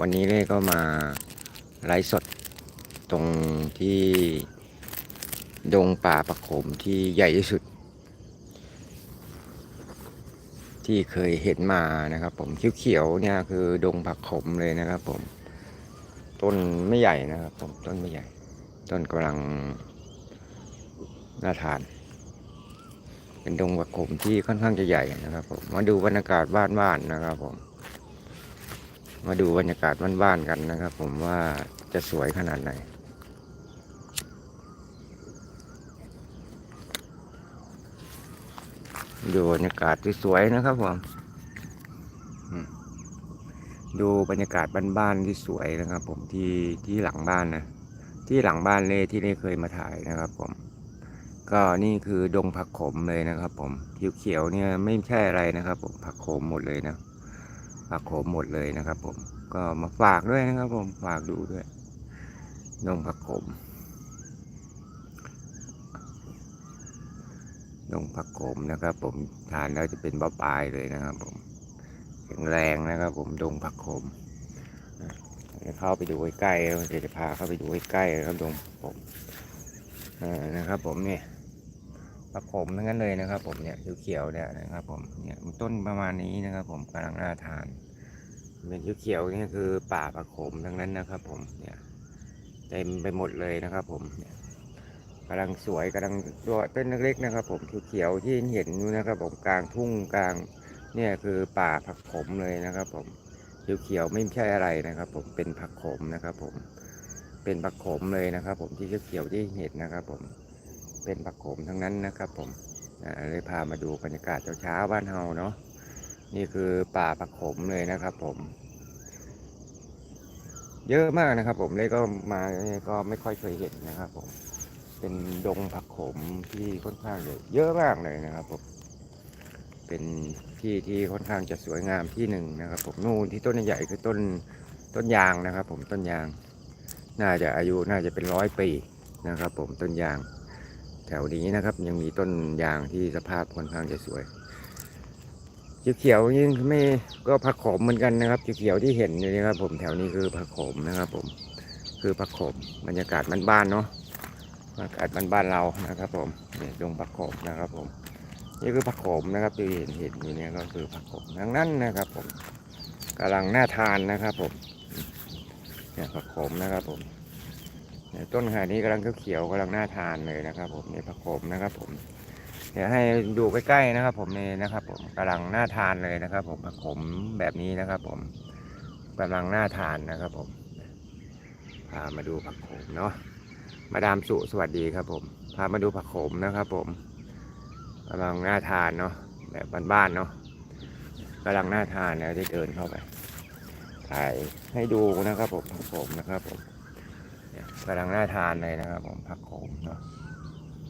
วันนี้เล่ก็มาไลฟ์สดตรงที่ดงป่าประโขมที่ใหญ่ที่สุด ที่เคยเห็นมานะครับ ผมเขียวๆเนี่ยคือดงผักขมเลยนะครับ ผม ต้นไม่ใหญ่นะครับ ผมต้นไม่ใหญ่ ต้นกำลังน่าทาน เป็นดงผักขมที่ค่อนข้างจะใหญ่นะครับ ผมมาดูบรรยากาศบ้านๆนะครับ ผม มาดูบรรยากาศบ้านๆกันนะครับ ผมว่าจะสวยขนาดไหนดูบรรยากาศที่สวยๆนะครับผมดูบรรยากาศบ้านๆที่สวยนะครับ ผมที่ที่หลังบ้านนะที่หลังบ้านเล่ที่เล่เคยมาถ่ายนะครับ ผม ก็นี่คือดงผักขมเลยนะครับ ผมเขียวๆเนี่ยไม่ใช่อะไรนะครับ ผมผักโขมหมดเลยนะ ผักโขมหมดเลยนะครับ ผม ก็มาฝากด้วยนะครับ ผมฝากดูด้วยดงผักโขมดงผักโขมนะครับ ผมทานแล้วจะเป็นบ้าปลายเลยนะครับ ผมแข็งแรงนะครับ ผมดงผักโขมอะเข้าไปดูใกล้ๆเดี๋ยวจะพาเข้าไปดูใกล้ๆครับดงผมนะครับ ผมเนี่ย ผักโขมทั้งนั้นเลยนะครับ ผมเนี่ยเขียวๆเนี่ยนะครับ ผมเนี่ยต้นประมาณนี้นะครับ ผมกำลังน่าทานเป็นเขียวๆนี่คือป่าประโขมทั้งนั้นนะครับ ผมเนี่ยเต็มไปหมดเลยนะครับ ผมเนี่ยกำลังสวยกำลังตัวต้นเล็กๆนะครับ ผมเขียวๆที่เห็นอยู่นะครับ ผมกลางทุ่งกลางเนี่ยคือป่าผักขมเลยนะครับ ผมเขียวๆไม่ใช่อะไรนะครับ ผมเป็นผักขมนะครับ ผมเป็นผักขมเลยนะครับ ผมที่เขียวๆที่เห็นนะครับ ผม เป็นผักโขมทั้งนั้นนะครับ ผมเลยพามาดูบรรยากาศเช้าๆบ้านเฮาเนาะนี่คือป่าผักโขมเลยนะครับ ผม เยอะมากนะครับ ผมเลยก็มาก็ไม่ค่อยเคยเห็นนะครับ ผม เป็นดงผักโขมที่ค่อนข้างเยอะเยอะมากเลยนะครับ ผม เป็นที่ที่ค่อนข้างจะสวยงามที่หนึ่งนะครับ ผมนู่นที่ต้นใหญ่คือต้นต้นยางนะครับ ผมต้นยาง น่าจะอายุน่าจะเป็นร้อยปีนะครับ ผมต้นยาง แถวนี้นะครับ ยังมีต้นยางที่สภาพค่อนข้างจะสวยเขียวๆนี่ไม่ก็ผักขมเหมือนกันนะครับเขียวๆที่เห็นอยู่นี่ครับ ผมแถวนี้คือผักขมนะครับ ผม คือผักขมบรรยากาศบ้านๆเนาะบรรยากาศบ้านๆเรานะครับ ผมนี่ดงผักขมนะครับ ผม นี่คือผักขมนะครับที่เห็นเห็นอยู่นี่ก็คือผักขมทั้งนั้นนะครับ ผมกำลังน่าทานนะครับ ผมเนี่ยผักขมนะครับ ผม เนี่ยต้นขนาดนี้กำลังเขียวๆกำลังน่าทานเลยนะครับ ผมนี่ผักโขมนะครับ ผม เดี๋ยวให้ดูใกล้ๆนะครับผมนี่นะครับ ผมกำลังน่าทานเลยนะครับ ผมผักโขมแบบนี้นะครับ ผมกำลังน่าทานนะครับ ผมพามาดูผักโขมเนาะมาดามสุสวัสดีครับผมพามาดูผักโขมนะครับ ผมกำลังน่าทานเนาะแบบบ้านๆเนาะกำลังน่าทานแล้วได้เดินเข้าไปถ่ายให้ดูนะครับผมผักโขมนะครับผม กำลังน่าทานเลยนะครับผมผักโขมเนาะ